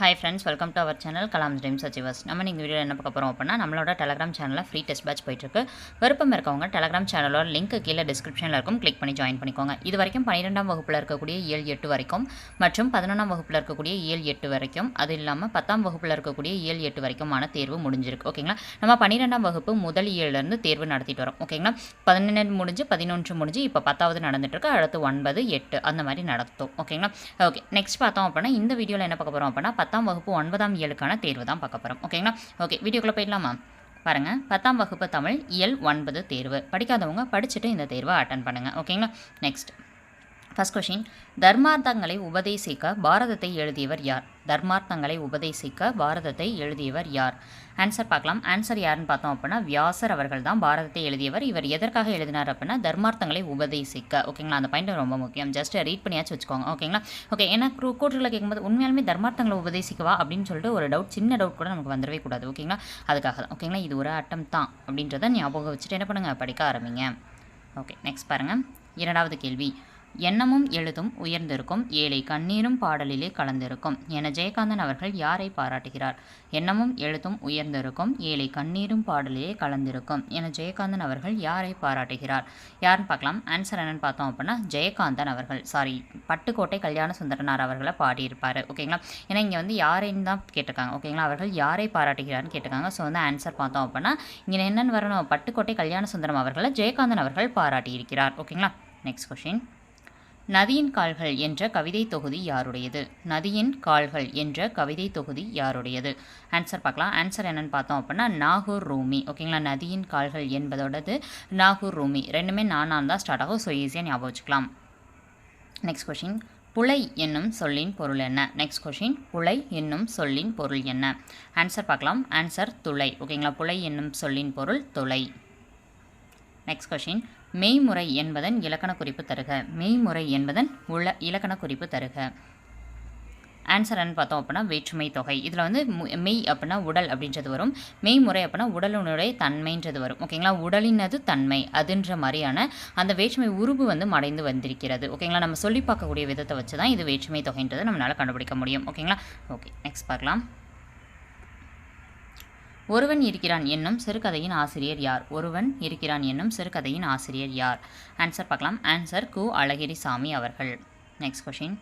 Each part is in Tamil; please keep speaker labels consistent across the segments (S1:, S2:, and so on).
S1: Hi friends welcome to our channel Kalam dreams achievers நம்ம நீங்கள் வீடியோ என்ன பார்க்க போகிறோம் அப்படின்னா நம்மளோட டெலகிராம் சேனலில் ஃப்ரீ டெஸ்ட் பேட்ச் போயிட்டுருக்கு. விருப்பம் இருக்கவங்க டெலகிராம் சேனலோட லிங்க் கீழே டிஸ்கிரிப்ஷனில் இருக்கும். கிளிக் பண்ணி ஜாயின் பண்ணிக்கோங்க. இது வரைக்கும் பன்னிரெண்டாம் வகுப்பில் இருக்கக்கூடிய ஏழு எட்டு வரைக்கும் மற்றும் பதினொன்றாம் வகுப்பில் இருக்கக்கூடிய ஏழு எட்டு வரைக்கும் அது இல்லாமல் பத்தாம் வகுப்பில் இருக்கக்கூடிய ஏழு எட்டு வரைக்குமான தேர்வு முடிஞ்சிருக்கு. ஓகேங்களா நம்ம பன்னிரெண்டாம் வகுப்பு முதல் ஏழுலேருந்து தேர்வு நடத்திட்டு வரோம். ஓகேங்களா பதினெண்டு முடிஞ்சு பதினொன்று முடிஞ்சு இப்போ பத்தாவது நடந்துட்டுருக்கு அடுத்து ஒன்பது எட்டு அந்த மாதிரி நடத்தும். ஓகேங்களா ஓகே நெக்ஸ்ட் பார்த்தோம் அப்படின்னா இந்த வீடியோவில் என்ன பார்க்க போகிறோம் அப்படின்னா பத்தாம் வகுப்பு ஒன்பதாம் இயலுக்கான தேர்வு தான் பார்க்க போகிறோம் ஓகேங்களா ஓகே வீடியோக்குள்ளே போயிடலாமா? பாருங்கள் பத்தாம் வகுப்பு தமிழ் இயல் ஒன்பது தேர்வு. படிக்காதவங்க படிச்சுட்டு இந்த தேர்வை அட்டன் பண்ணுங்கள் ஓகேங்களா நெக்ஸ்ட் ஃபர்ஸ்ட் கொஷின் தர்மார்த்தங்களை உபதேசிக்க பாரதத்தை எழுதியவர் யார்? தர்மார்த்தங்களை உபதேசிக்க பாரதத்தை எழுதியவர் யார்? ஆன்சர் பார்க்கலாம். ஆன்சர் யாருன்னு பார்த்தோம் அப்படின்னா வியாசர் அவர்கள் தான் பாரதத்தை எழுதியவர். இவர் எதற்காக எழுதினார் அப்படின்னா தர்மார்த்தங்களை உபதேசிக்க. ஓகேங்களா அந்த பாயிண்ட் ரொம்ப முக்கியம். ஜஸ்ட் ரீட் பண்ணியாச்சும் வச்சுக்கோங்க. ஓகேங்களா ஓகே ஏன்னா கூ- கேட்கும்போது உண்மையாலுமே தர்மார்த்தங்களை உபதேசிக்கவா அப்படின்னு சொல்லிட்டு ஒரு டவுட் சின்ன டவுட் கூட நமக்கு வந்துடவே கூடாது. ஓகேங்களா அதுக்காக தான். ஓகேங்களா இது ஒரு அட்டம் தான் அப்படின்றத ஞாபகம் வச்சுட்டு என்ன பண்ணுங்கள் படிக்க ஆரம்பிங்க. ஓகே நெக்ஸ்ட் பாருங்கள் இரண்டாவது கேள்வி. எண்ணமும் எழுதும் உயர்ந்திருக்கும். ஏழை கண்ணீரும் பாடலிலே கலந்திருக்கும். என ஜெயகாந்தன் அவர்கள் யாரை பாராட்டுகிறார்? எண்ணமும் எழுத்தும் உயர்ந்திருக்கும். ஏழை கண்ணீரும் பாடலிலே கலந்திருக்கும். என ஜெயகாந்தன் அவர்கள் யாரை பாராட்டுகிறார்? யாருன்னு பார்க்கலாம். ஆன்சர் என்னன்னு பார்த்தோம் அப்படின்னா ஜெயகாந்தன் அவர்கள். சாரி பட்டுக்கோட்டை கல்யாண சுந்தரனார் அவர்களை பாடியிருப்பார். ஓகேங்களா ஏன்னா இங்கே வந்து யாரைன்னு தான் கேட்டிருக்காங்க. ஓகேங்களா அவர்கள் யாரை பாராட்டுகிறார்னு கேட்டிருக்காங்க. ஸோ வந்து ஆன்சர் பார்த்தோம் அப்படின்னா இங்கே என்னென்னு வரணும். பட்டுக்கோட்டை கல்யாண சுந்தரம் அவர்களை ஜெயகாந்தன் அவர்கள் பாராட்டியிருக்கிறார். ஓகேங்களா நெக்ஸ்ட் கொஷின் நதியின் கால்கள் என்ற கவிதை தொகுதி யாருடையது? நதியின் கால்கள் என்ற கவிதை தொகுதி யாருடையது? ஆன்சர் பார்க்கலாம். ஆன்சர் என்னன்னு பார்த்தோம் அப்படின்னா நாகூர் ரூமி. ஓகேங்களா நதியின் கால்கள் என்பதோடது நாகூர் ரூமி. ரெண்டுமே நானான் தான் ஸ்டார்ட் ஆகும். ஸோ ஈஸியாக ஞாபகம் வச்சுக்கலாம். நெக்ஸ்ட் கொஷின் புலை என்னும் சொல்லின் பொருள் என்ன? நெக்ஸ்ட் கொஷின் புலை என்னும் சொல்லின் பொருள் என்ன? ஆன்சர் பார்க்கலாம். ஆன்சர் துளை. ஓகேங்களா புலை என்னும் சொல்லின் பொருள் துளை. நெக்ஸ்ட் கொஷின் மெய்முறை என்பதன் இலக்கண குறிப்பு தருக. மெய்முறை என்பதன் உல இலக்கண குறிப்பு தருக. ஆன்சர் பார்த்தோம் அப்படின்னா வேற்றுமை தொகை. இதில் வந்து மு- மெய் அப்படின்னா உடல் அப்படின்றது வரும். மெய்முறை அப்படின்னா உடலினுடைய தன்மைன்றது வரும். ஓகேங்களா உடலினது தன்மை அதுன்ற மாதிரியான அந்த வேற்றுமை உருவு வந்து மடைந்து வந்திருக்கிறது. ஓகேங்களா நம்ம சொல்லி பார்க்கக்கூடிய விதத்தை வச்சு தான் இது வேற்றுமை தொகைன்றது நம்மளால் கண்டுபிடிக்க முடியும். ஓகேங்களா ஓகே நெக்ஸ்ட் பார்க்கலாம். ஒருவன் இருக்கிறான் என்னும் சிறுகதையின் ஆசிரியர் யார்? ஒருவன் இருக்கிறான் என்னும் சிறுகதையின் ஆசிரியர் யார்? ஆன்சர் பார்க்கலாம். ஆன்சர் கு அழகிரிசாமி அவர்கள். நெக்ஸ்ட் கொஷின்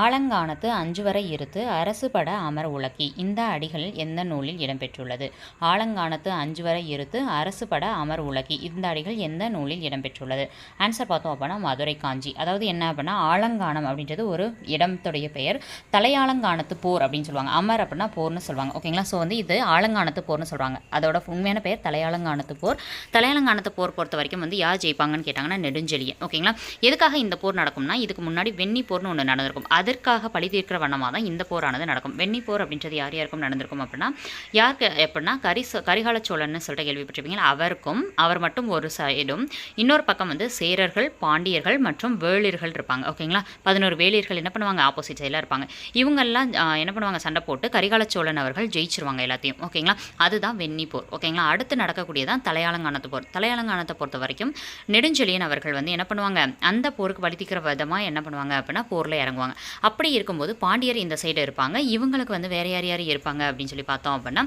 S1: ஆலங்கானத்து அஞ்சு வரை இருத்து அரசு பட அமர் உலக்கி. இந்த அடிகளில் எந்த நூலில் இடம்பெற்றுள்ளது? ஆலங்கானத்து அஞ்சு வரை இருத்து அரசு பட அமர் உலக்கி. இந்த அடிகள் எந்த நூலில் இடம்பெற்றுள்ளது? ஆன்சர் பார்த்தோம் அப்படின்னா மதுரை காஞ்சி. அதாவது என்ன அப்படின்னா ஆலங்கானம் அப்படின்றது ஒரு இடத்துடைய பெயர். தலையாலங்கானத்து போர் அப்படின்னு சொல்லுவாங்க. அமர் அப்படின்னா போர்னு சொல்லுவாங்க. ஓகேங்களா? ஸோ வந்து இது ஆலங்கானத்து போர்னு சொல்கிறாங்க அதோட உண்மையான பெயர் தலையாலங்கானத்து போர். தலையாலங்கானத்து போர் பொறுத்த வரைக்கும் வந்து யார் ஜெயிப்பாங்கன்னு கேட்டாங்கன்னா நெடுஞ்செழியன். ஓகேங்களா? எதுக்காக இந்த போர் நடக்கும்னா இதுக்கு முன்னாடி வெண்ணி போர்னு ஒன்று நடந்திருக்கும். அது அதற்காக பழி தீர்க்கிற வண்ணமாக தான் இந்த போரானது நடக்கும். வெண்ணி போர் அப்படின்றது யார் யாருக்கும் நடந்திருக்கும் அப்படின்னா யாருக்கு எப்படின்னா கரி கரிகால சோழன்னு சொல்லிட்டு கேள்விப்பட்டிருப்பீங்க அவருக்கும் அவர் மட்டும் ஒரு சைடும். இன்னொரு பக்கம் வந்து சேரர்கள் பாண்டியர்கள் மற்றும் வேளிர்கள் இருப்பாங்க. ஓகேங்களா பதினோரு வேளிர்கள் என்ன பண்ணுவாங்க? ஆப்போசிட் சைடில் இருப்பாங்க. இவங்கெல்லாம் என்ன பண்ணுவாங்க? சண்டை போட்டு கரிகால சோழன் அவர்கள் ஜெயிச்சிருவாங்க எல்லாத்தையும். ஓகேங்களா அதுதான் வெண்ணி போர். ஓகேங்களா அடுத்து நடக்கக்கூடியதான் தலையாலங்கானத்து போர். தலையாலங்கானத்தை பொறுத்த வரைக்கும் நெடுஞ்செழியன் அவர்கள் வந்து என்ன பண்ணுவாங்க? அந்த போருக்கு வலித்திக்கிற விதமாக என்ன பண்ணுவாங்க அப்படின்னா போரில் இறங்குவாங்க. அப்படி இருக்கும்போது பாண்டியர் இந்த சைடு இருப்பாங்க. இவங்களுக்கு வந்து வேற யார் யார் இருப்பாங்க அப்படின்னு சொல்லி பார்த்தோம் அப்படின்னா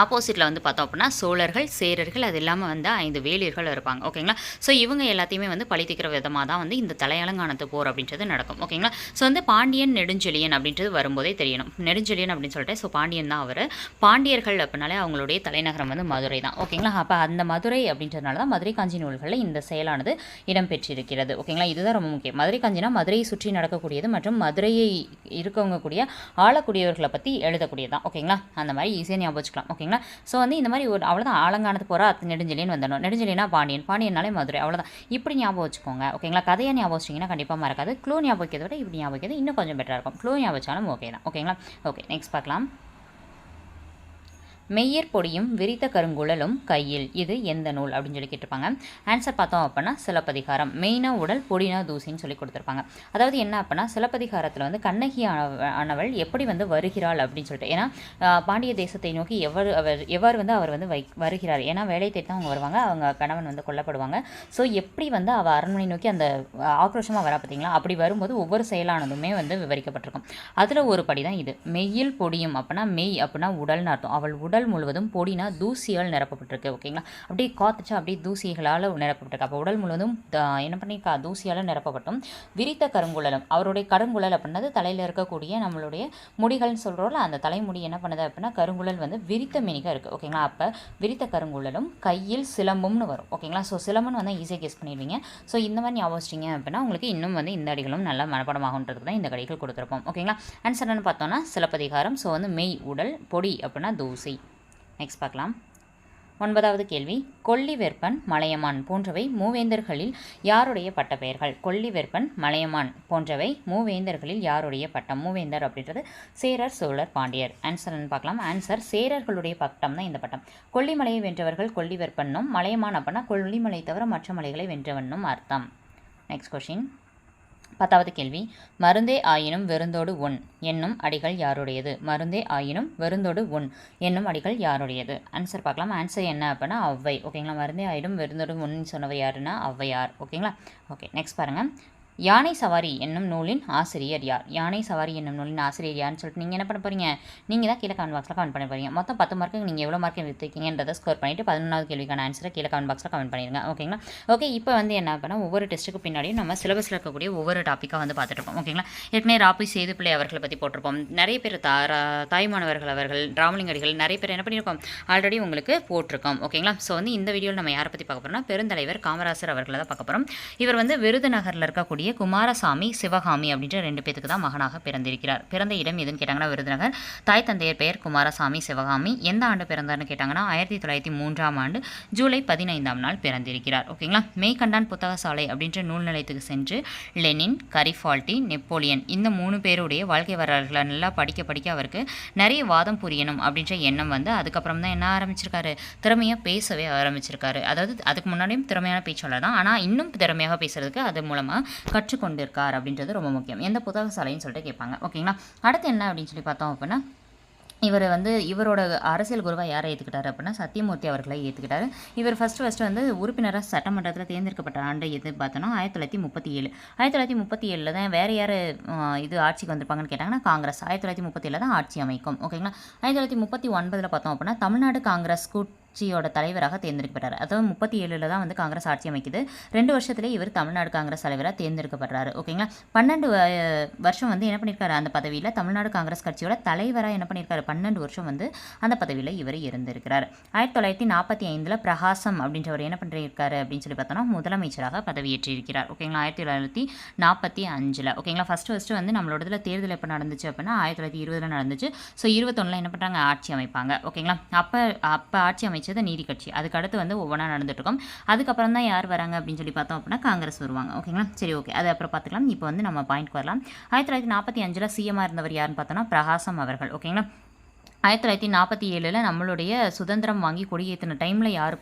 S1: ஆப்போசிட்டில் வந்து பார்த்தோம் அப்படின்னா சோழர்கள் சேரர்கள் அது இல்லாமல் வந்து ஐந்து வேலியர்கள் இருப்பாங்க. ஓகேங்களா ஸோ இவங்க எல்லாத்தையுமே வந்து பழித்திக்கிற விதமாக தான் வந்து இந்த தலையலங்கானத்து போர் அப்படின்றது நடக்கும். ஓகேங்களா ஸோ வந்து பாண்டியன் நெடுஞ்செழியன் அப்படின்றது வரும்போதே தெரியணும். நெடுஞ்செழியன் அப்படின்னு சொல்லிட்டு ஸோ பாண்டியன் தான் அவர். பாண்டியர்கள் அப்படின்னாலே அவங்களுடைய தலைநகரம் வந்து மதுரை தான். ஓகேங்களா அப்போ அந்த மதுரை அப்படின்றதுனால தான் மதுரை காஞ்சி நூல்களில் இந்த செயலானது இடம்பெற்றிருக்கிறது. ஓகேங்களா இதுதான் ரொம்ப முக்கியம். மதுரை காஞ்சினா மதுரையை சுற்றி நடக்கக்கூடியது மற்றும் மதுரையை இருக்கவங்க கூடிய ஆளக்கூடியவர்களை பற்றி எழுதக்கூடியது தான். ஓகேங்களா அந்த மாதிரி ஈஸியாக ஞாபகம் வச்சுக்கலாம். ஓகேங்களா? ஸோ வந்து இந்த மாதிரி ஒரு அவ்வளோதான் ஆலங்கானத்து போகிற அத்து நெடுஞ்செழியன் வந்துடணும். நெடுஞ்செலினா பாண்டியன் பாண்டியனாலே மதுரை அவ்வளோதான் இப்படி ஞாபகம் வச்சுக்கோங்க ஓகேங்களா? கதையை ஞாபகம் வச்சிங்கன்னா கண்டிப்பாக மறக்காது. க்ளூ ஞாபகம் வைக்கிறத விட இப்படி ஞாபகம் வைக்கிறது இன்னும் கொஞ்சம் பெட்டராக இருக்கும். க்ளூ ஞாபகம் வச்சாலும் ஓகே தான். ஓகேங்களா? ஓகே நெக்ஸ்ட் பார்க்கலாம். மெய்யர் பொடியும் விரித்த கருங்குழலும் கையில். இது எந்த நூல் அப்படின்னு சொல்லி கேட்டிருப்பாங்க. ஆன்சர் பார்த்தோம் அப்படின்னா சிலப்பதிகாரம். மெயினா உடல் பொடினா தூசின்னு சொல்லி கொடுத்துருப்பாங்க. அதாவது என்ன அப்படின்னா சிலப்பதிகாரத்தில் வந்து கண்ணகி ஆனவள் எப்படி வந்து வருகிறாள் அப்படின்னு சொல்லிட்டு. ஏன்னா பாண்டிய தேசத்தை நோக்கி எவ்வாறு அவர் எவ்வாறு வந்து அவர் வந்து வை வருகிறார். ஏன்னா வேலை தேடி அவங்க வருவாங்க. அவங்க கணவன் வந்து கொல்லப்படுவாங்க. ஸோ எப்படி வந்து அவள் அரண்மனை நோக்கி அந்த ஆக்ரோஷமாக வரா பார்த்தீங்களா? அப்படி வரும்போது ஒவ்வொரு செயலானதுமே வந்து விவரிக்கப்பட்டிருக்கும். அதில் ஒரு படி தான் இது. மெய்யில் பொடியும் அப்படின்னா மெய் அப்படின்னா உடல்னு அர்த்தம். அவள் உடல் முழுவதும் பொடினா தூசியால் நிரப்பப்பட்டிருக்கு ஓகேங்களா? அப்படியே காத்துச்சா அப்படியே தூசிகளால் நிரப்பப்பட்டிருக்கு. அப்போ உடல் முழுவதும் என்ன பண்ணியிருக்கா தூசியால் நிரப்பப்பட்டும். விரித்த கருங்குழலும் அவருடைய கருங்குழல் அப்படின்னது தலையில் இருக்கக்கூடிய நம்மளுடைய முடிகள்னு சொல்கிறோம்ல அந்த தலைமுடி என்ன பண்ணுது அப்படின்னா கருங்குழல் வந்து விரித்த மினிக இருக்குது ஓகேங்களா? அப்போ விரித்த கருங்குழலும் கையில் சிலம்பும்னு வரும் ஓகேங்களா? ஸோ சிலம்புன்னு வந்து ஈஸியாக கெஸ் பண்ணிடுவீங்க. ஸோ இந்த மாதிரி ஞாபகம் வச்சிட்டிங்க அப்படின்னா உங்களுக்கு இன்னும் வந்து இந்த அடிகளும் நல்லா மனப்படமாகுன்றதுக்கு தான் இந்த கடிகள் கொடுத்துருப்போம் ஓகேங்களா? ஆன்சர் என்னன்னு பார்த்தோம்னா சிலப்பதிகாரம் ஸோ வந்து மெய் உடல் பொடி அப்படின்னா தூசி. நெக்ஸ்ட் பார்க்கலாம். ஒன்பதாவது கேள்வி. கொல்லிவெற்பன் மலையமான் போன்றவை மூவேந்தர்களில் யாருடைய பட்ட பெயர்கள்? கொல்லிவெற்பன் மலையமான் போன்றவை மூவேந்தர்களில் யாருடைய பட்டம்? மூவேந்தர் அப்படின்றது சேரர் சோழர் பாண்டியர். ஆன்சர்னு பார்க்கலாம். ஆன்சர் சேரர்களுடைய பட்டம் தான் இந்த பட்டம். கொல்லிமலையை வென்றவர்கள் கொல்லிவெற்பன்னும் மலையமான் அப்படின்னா கொல்லிமலை தவிர மற்ற மலைகளை வென்றவன்னும் அர்த்தம். நெக்ஸ்ட் கொஷின் பத்தாவது கேள்வி மருந்தே ஆயினும் வெறுந்தோடு ஒன் என்னும் அடிகள் யாருடையது? மருந்தே ஆயினும் வெறுந்தோடு ஒன் என்னும் அடிகள் யாருடையது? ஆன்சர் பார்க்கலாம். ஆன்சர் என்ன அப்படின்னா ஔவை ஓகேங்களா மருந்தே ஆயினும் வெறுந்தோடு உண் சொன்னவை யாருன்னா ஔவையார் ஓகேங்களா ஓகே நெக்ஸ்ட் பாருங்கள் யானை சவாரி என்னும் நூலின் ஆசிரியர் யார்? யானை சவாரி என்னும் நூலின் ஆசிரியர் யார்னு சொல்லிட்டு நீங்கள் என்ன பண்ண போகிறீங்க நீங்கள் தான் கீழே கமெண்ட் பாக்ஸில் கமெண்ட் பண்ண போகிறீங்க மொத்தம் பத்து மார்க்கு நீங்கள் எவ்வளோ மார்க் எடுத்துருக்கீங்கன்றதை ஸ்கோர் பண்ணிவிட்டு பதினொன்றாவது கேள்விக்கான ஆன்சரை கீழே கமெண்ட் பாக்ஸில் கமெண்ட் பண்ணிடுங்க. ஓகேங்களா ஓகே இப்போ வந்து என்ன பண்ணால் ஒவ்வொரு டெஸ்ட்டுக்கு பின்னாடியும் நம்ம சிலபஸில் இருக்கக்கூடிய ஒவ்வொரு டாப்பிக்காக வந்து பார்த்துட்டுருப்போம் ஓகேங்களா ஏற்கனவே ராபி சேதுப்பிள்ளை அவர்களை பற்றி போட்டிருப்போம். நிறைய பேர் தா ரா- தாய்மானவர்கள் அவர்கள் ராமலிங்கடிகள் நிறைய பேர் என்ன பண்ணியிருக்கோம்? ஆல்ரெடி உங்களுக்கு போட்டிருக்கோம். ஓகேங்களா ஸோ வந்து இந்த வீடியோவில் நம்ம யாரை பற்றி பார்க்க போகிறோம்னா பெருந்தலைவர் காமராசர் அவர்களை தான் பார்க்க போகிறோம் இவர் வந்து விருதுநகரில் இருக்கக்கூடிய குமாரசாமி சிவகாமி அப்படின்ற ரெண்டு பேத்துக்கு தான் மகனாக பிறந்திருக்கிறார். பிறந்த இடம் எதுன்னு கேட்டாங்கன்னா விருதுநகர். தாய் தந்தையர் பெயர் குமாரசாமி சிவகாமி. எந்த ஆண்டு பிறந்தார்னு கேட்டாங்கன்னா ஆயிரத்தி தொள்ளாயிரத்தி மூன்றாம் ஆண்டு ஜூலை பதினைந்தாம் நாள் பிறந்திருக்கிறார். ஓகேங்களா? மேய்கண்டான் புத்தக சாலை அப்படின்ற நூல் நிலையத்துக்கு சென்று லெனின் கரிஃபால்டி நெப்போலியன் இந்த மூணு பேருடைய வாழ்க்கை வரலாறுகளை நல்லா படிக்க படிக்க அவருக்கு நிறைய வாதம் புரியணும் அப்படின்ற எண்ணம் வந்து அதுக்கப்புறம் தான் என்ன ஆரம்பிச்சிருக்காரு? திறமையாக பேசவே ஆரம்பிச்சிருக்காரு. அதாவது அதுக்கு முன்னாடியும் திறமையான பேச்சாளர் தான். ஆனால் இன்னும் திறமையாக பேசுறதுக்கு அது மூலமாக கற்றுக்கொண்டிருக்கார் அப்படின்றது ரொம்ப முக்கியம். எந்த புத்தக சாலைன்னு சொல்லிட்டு கேட்பாங்க. ஓகேங்களா? அடுத்து என்ன அப்படின்னு சொல்லி பார்த்தோம் அப்படின்னா இவர் வந்து இவரோட அரசியல் குருவாக யாரை ஏற்றுக்கிட்டார் அப்படின்னா சத்தியமூர்த்தி அவர்களை ஏற்றுக்கிட்டார் இவர் ஃபஸ்ட்டு ஃபஸ்ட்டு வந்து உறுப்பினராக சட்டமன்றத்தில் தேர்ந்தெடுக்கப்பட்ட ஆண்டு எது பார்த்தோன்னா ஆயிரத்தி தொள்ளாயிரத்தி முப்பத்தி ஏழு. ஆயிரத்தி தொள்ளாயிரத்தி முப்பத்தி ஏழில் தான் வேறு யார் இது ஆட்சிக்கு வந்திருப்பாங்கன்னு கேட்டாங்கன்னா காங்கிரஸ். ஆயிரத்தி தொள்ளாயிரத்தி முப்பத்தி ஏழில் தான் ஆட்சி அமைக்கும். ஓகேங்களா? ஆயிரத்தி தொள்ளாயிரத்தி முப்பத்தி ஒன்பதில் பார்த்தோம் அப்படின்னா தமிழ்நாடு காங்கிரஸ் கட்சியோட தலைவராக தேர்ந்தெடுக்கப்படுறாரு அதாவது முப்பத்தி ஏழில் தான் வந்து காங்கிரஸ் ஆட்சி அமைக்குது. ரெண்டு வருஷத்துலேயே இவர் தமிழ்நாடு காங்கிரஸ் தலைவராக தேர்ந்தெடுக்கப்படுறாரு. ஓகேங்களா பன்னெண்டு வருஷம் வந்து என்ன பண்ணியிருக்காரு அந்த பதவியில்? தமிழ்நாடு காங்கிரஸ் கட்சியோட தலைவராக என்ன பண்ணியிருக்காரு? பன்னெண்டு வருஷம் வந்து அந்த பதவியில் இவர் இருந்திருக்கிறார். ஆயிரத்தி தொள்ளாயிரத்தி நாற்பத்தி ஐந்தில் பிரகாசம் அப்படின்றவர் என்ன பண்ணியிருக்காரு அப்படின்னு சொல்லி பார்த்தோன்னா முதலமைச்சராக பதவியேற்றிருக்கிறார். ஓகேங்களா ஆயிரத்தி தொள்ளாயிரத்தி நாற்பத்தி அஞ்சில். ஓகேங்களா ஃபஸ்ட்டு ஃபஸ்ட்டு வந்து நம்மளோட இதில் தேர்தல் எப்போ நடந்துச்சு அப்படின்னா ஆயிரத்தி தொள்ளாயிரத்தி இருபதில் நடந்துச்சு. ஸோ இருபத்தொன்னில் என்ன பண்ணுறாங்க ஆட்சி அமைப்பாங்க. ஓகேங்களா அப்போ அப்போ ஆட்சி அமை ஆரம்பித்தது நீதி கட்சி. அதுக்கு அடுத்து வந்து ஒவ்வொன்றா நடந்துட்டு இருக்கும் அதுக்கப்புறம் தான் யார் வராங்க அப்படின்னு சொல்லி பார்த்தோம் அப்படின்னா காங்கிரஸ் வருவாங்க. ஓகேங்களா? சரி ஓகே. அது அப்புறம் பார்த்துக்கலாம். இப்போ வந்து நம்ம பாயிண்ட் வரலாம். ஆயிரத்தி தொள்ளாயிரத்தி நாற்பத்தி அஞ்சில் சிஎம்மாக இருந்தவர் யாருன்னு பார்த்தோன்னா பிரகாசம் அவர்கள். ஓகேங்களா? ஆயிரத்தி தொள்ளாயிரத்தி நாற்பத்தி ஏழில் நம்மளுடைய சுதந்திரம் வாங்கி கொடியேற்றின டைமில் யார்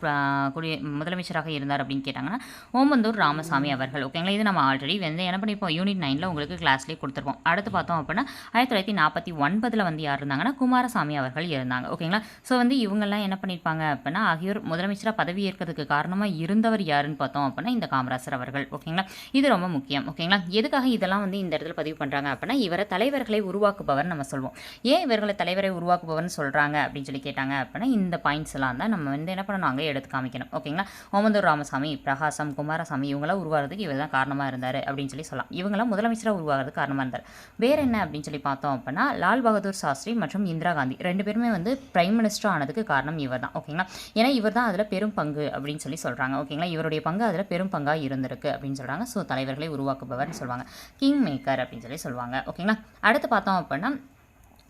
S1: கொடி முதலமைச்சராக இருந்தார் அப்படின்னு கேட்டாங்கன்னா ஓமந்தூர் ராமசாமி அவர்கள். ஓகேங்களா இது நம்ம ஆல்ரெடி வந்து என்ன பண்ணிப்போம்? யூனிட் நைனில் உங்களுக்கு கிளாஸ்லேயே கொடுத்துருப்போம் அடுத்து பார்த்தோம் அப்படின்னா ஆயிரத்தி தொள்ளாயிரத்தி நாற்பத்தி ஒன்பதில் வந்து யார் இருந்தாங்கன்னா குமாரசாமி அவர்கள் இருந்தாங்க. ஓகேங்களா ஸோ வந்து இவங்கெல்லாம் என்ன பண்ணியிருப்பாங்க அப்படின்னா ஆகியோர் முதலமைச்சராக பதவி ஏற்கிறதுக்கு காரணமாக இருந்தவர் யாருன்னு பார்த்தோம் அப்படின்னா இந்த காமராசர் அவர்கள். ஓகேங்களா இது ரொம்ப முக்கியம். ஓகேங்களா எதுக்காக இதெல்லாம் வந்து இந்த இடத்துல பதிவு பண்ணுறாங்க அப்படின்னா இவரை தலைவர்களை உருவாக்குபவர் நம்ம சொல்வோம். ஏன் இவர்களை தலைவரை உருவாக்குபவர்னு சொல்கிறாங்க அப்படின்னு சொல்லி கேட்டாங்க அப்படின்னா இந்த பாயிண்ட்ஸ் எல்லாம் தான் நம்ம வந்து என்ன பண்ணணும்? அங்கே எடுத்து காமிக்கணும். ஓகேங்களா ஓமந்தூர் ராமசாமி பிரகாசம் குமாரசாமி இவங்களாம் உருவாகிறதுக்கு இவர் தான் காரணமாக இருந்தார் அப்படின்னு சொல்லி சொல்லலாம். இவங்களாம் முதலமைச்சராக உருவாகிறதுக்கு காரணமாக இருந்தார். வேறு என்ன அப்படின்னு சொல்லி பார்த்தோம் அப்படின்னா லால் பகதூர் சாஸ்திரி மற்றும் இந்திரா காந்தி ரெண்டு பேருமே வந்து பிரைம் மினிஸ்டர் ஆனதுக்கு காரணம் இவர் தான். ஓகேங்களா ஏன்னா இவர் தான் அதில் பெரும் பங்கு அப்படின்னு சொல்லி சொல்கிறாங்க ஓகேங்களா இவருடைய பங்கு அதில் பெரும் பங்காக இருந்திருக்கு அப்படின்னு சொல்கிறாங்க ஸோ தலைவர்களை உருவாக்குபவர்னு சொல்லுவாங்க. கிங் மேக்கர் அப்படின்னு சொல்லி சொல்லுவாங்க. ஓகேங்களா அடுத்து பார்த்தோம் அப்படின்னா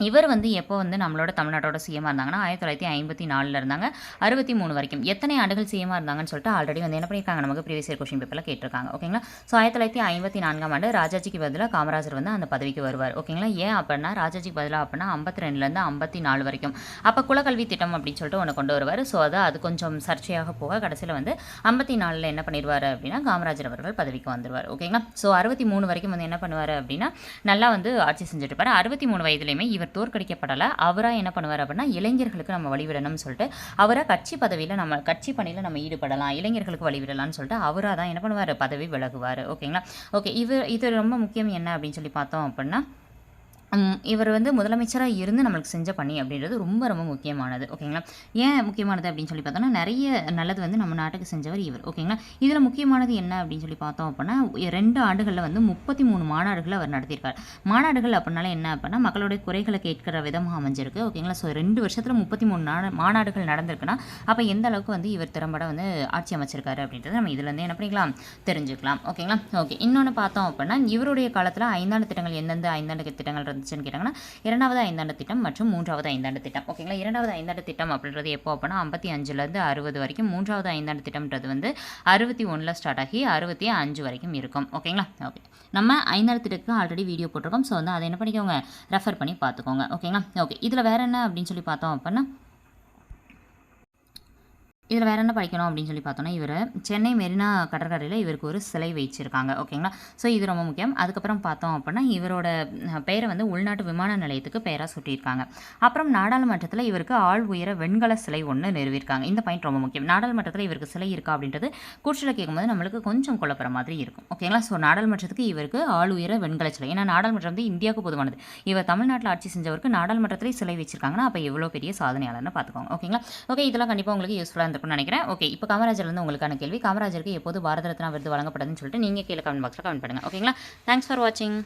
S1: இவர் வந்து எப்போ வந்து நம்மளோட தமிழ்நாட்டோட சிஎமாக இருந்தாங்கன்னா ஆயிரத்தி தொள்ளாயிரத்தி ஐம்பத்தி நாலில் இருந்தாங்க. அறுபத்தி மூணு வரைக்கும். எத்தனை ஆண்டுகள் சிஎமாக இருந்தாங்கன்னு சொல்லிட்டு ஆல்ரெடி வந்து என்ன பண்ணியிருக்காங்க? நமக்கு ப்ரீவியஸ் இயர் கொஷின் பேப்பரில் கேட்டிருக்காங்க. ஓகேங்களா ஸோ ஆயிரத்தி தொள்ளாயிரத்தி ஐம்பத்தி நான்காம் ஆண்டு ராஜாஜிக்கு பதிலாக காமராஜர் வந்து அந்த பதவிக்கு வருவார். ஓகேங்களா ஏன் அப்படின்னா ராஜாஜிக்கு பதிலாக அப்படின்னா ஐம்பத்தி ரெண்டுலேருந்து ஐம்பத்தி நாலு வரைக்கும். அப்போ குலக்கல்வி திட்டம் அப்படின்னு சொல்லிட்டு ஒன்று கொண்டு வருவார். ஸோ அதை அது கொஞ்சம் சர்ச்சையாக போக கடைசியில் வந்து ஐம்பத்தி நாலில் என்ன பண்ணிடுவார் அப்படின்னா காமராஜர் அவர்கள் பதவிக்கு வந்துடுவார் ஓகேங்களா ஸோ அறுபத்தி மூணு வரைக்கும் வந்து என்ன பண்ணுவார் அப்படின்னா நல்லா வந்து ஆட்சி செஞ்சுட்டு இருப்பார். அறுபத்தி மூணு வயதுலேயுமே இவர் தோற்கடிக்கப்படலை. அவராக என்ன பண்ணுவார் அப்படின்னா இளைஞர்களுக்கு நம்ம வழிவிடணும்னு சொல்லிட்டு அவராக கட்சி பதவியில் நம்ம கட்சி பணியில் நம்ம ஈடுபடலாம் இளைஞர்களுக்கு வழிவிடலாம்னு சொல்லிட்டு அவராக தான் என்ன பண்ணுவார்? பதவி விலகுவார். ஓகேங்களா? ஓகே இது இது ரொம்ப முக்கியம் என்ன அப்படின்னு சொல்லி பார்த்தோம் அப்படின்னா இவர் வந்து முதலமைச்சராக இருந்து நம்மளுக்கு செஞ்ச பணி அப்படின்றது ரொம்ப ரொம்ப முக்கியமானது ஓகேங்களா? ஏன் முக்கியமானது அப்படின்னு சொல்லி பார்த்தோம்னா நிறைய நல்லது வந்து நம்ம நாட்டுக்கு செஞ்சவர் இவர் ஓகேங்களா? இதில் முக்கியமானது என்ன அப்படின்னு சொல்லி பார்த்தோம் அப்படின்னா ரெண்டு ஆண்டுகளில் வந்து முப்பத்தி மூணு மாநாடுகளை அவர் நடத்தியிருக்கார். மாநாடுகள் அப்படின்னால என்ன அப்படின்னா மக்களுடைய குறைகளை கேட்கிற விதமாக அமைஞ்சிருக்கு ஓகேங்களா? ஸோ ரெண்டு வருஷத்தில் முப்பத்தி மூணு நாடு மாநாடுகள் நடந்திருக்குன்னா அப்போ எந்த அளவுக்கு வந்து இவர் திறம்பட வந்து ஆட்சி அமைச்சிருக்காரு அப்படின்றத நம்ம இதுலேருந்து என்ன பண்ணிக்கலாம் தெரிஞ்சுக்கலாம் ஓகேங்களா? ஓகே இன்னொன்று பார்த்தோம் அப்படின்னா இவருடைய காலத்தில் ஐந்தாண்டு திட்டங்கள் எந்தெந்த ஐந்தாண்டு திட்டங்கள் இருந்துச்சுன்னு கேட்டாங்கன்னா இரண்டாவது ஐந்தாண்டு திட்டம் மற்றும் மூன்றாவது ஐந்தாண்டு திட்டம். ஓகேங்களா? இரண்டாவது ஐந்தாண்டு திட்டம் அப்படின்றது எப்போ அப்படின்னா ஐம்பத்தி அஞ்சுலேருந்து அறுபது வரைக்கும் மூன்றாவது ஐந்தாண்டு திட்டம்ன்றது வந்து அறுபத்தி ஒன்றில் ஸ்டார்ட் ஆகி அறுபத்தி அஞ்சு வரைக்கும் இருக்கும். ஓகேங்களா? ஓகே. நம்ம ஐந்தாண்டு திட்டத்துக்கு ஆல்ரெடி வீடியோ போட்டிருக்கோம். ஸோ வந்து அதை என்ன பண்ணிக்கோங்க? ரெஃபர் பண்ணி பார்த்துக்கோங்க. ஓகேங்களா? ஓகே. இதில் வேறு என்ன அப்படின்னு சொல்லி பார்த்தோம் அப்படின்னா இதில் வேறு என்ன படிக்கணும் அப்படின்னு சொல்லி பார்த்தோன்னா இவர் சென்னை மெரினா கடற்கரையில் இவருக்கு ஒரு சிலை வச்சிருக்காங்க. ஓகேங்களா? ஸோ இது ரொம்ப முக்கியம். அதுக்கப்புறம் பார்த்தோம் அப்படின்னா இவரோட பெயரை வந்து உள்நாட்டு விமான நிலையத்துக்கு பெயராக சுட்டியிருக்காங்க. அப்புறம் நாடாளுமன்றத்தில் இவருக்கு ஆள் உயர வெண்கல சிலை ஒன்று நிறுவியிருக்காங்க. இந்த பாயிண்ட் ரொம்ப முக்கியம். நாடாளுமன்றத்தில் இவருக்கு சிலை இருக்கா அப்படின்றது கூற்றில் கேட்கும்போது நம்மளுக்கு கொஞ்சம் குழப்பற மாதிரி இருக்கும். ஓகேங்களா? ஸோ நாடாளுமன்றத்துக்கு இவருக்கு ஆள் உயர வெண்கல சிலை. ஏன்னா நாடாளுமன்றம் வந்து இந்தியாவுக்கு பொதுவானது. இவர் தமிழ்நாட்டில் ஆட்சி செஞ்சவருக்கு நாடாளுமன்றத்திலே சிலை வச்சிருக்காங்கன்னா அப்போ எவ்வளோ பெரிய சாதனையாளர்னு பார்த்துக்கோங்க. ஓகேங்களா? ஓகே இதெல்லாம் கண்டிப்பாக உங்களுக்கு யூஸ்ஃபுல்லாக இருந்திருக்கும்னு நினைக்கிறேன். ஓகே இப்போ காமராஜர் வந்து உங்களுக்கான கேள்வி. காமராஜருக்கு எப்போது பாரத ரத்னா விருது வழங்கப்படுதுன்னு சொல்லிட்டு நீங்கள் கீழே கமெண்ட் பாக்ஸில் கமெண்ட் பண்ணுங்கள் ஓகேங்களா தேங்க்ஸ் ஃபார் வாட்சிங்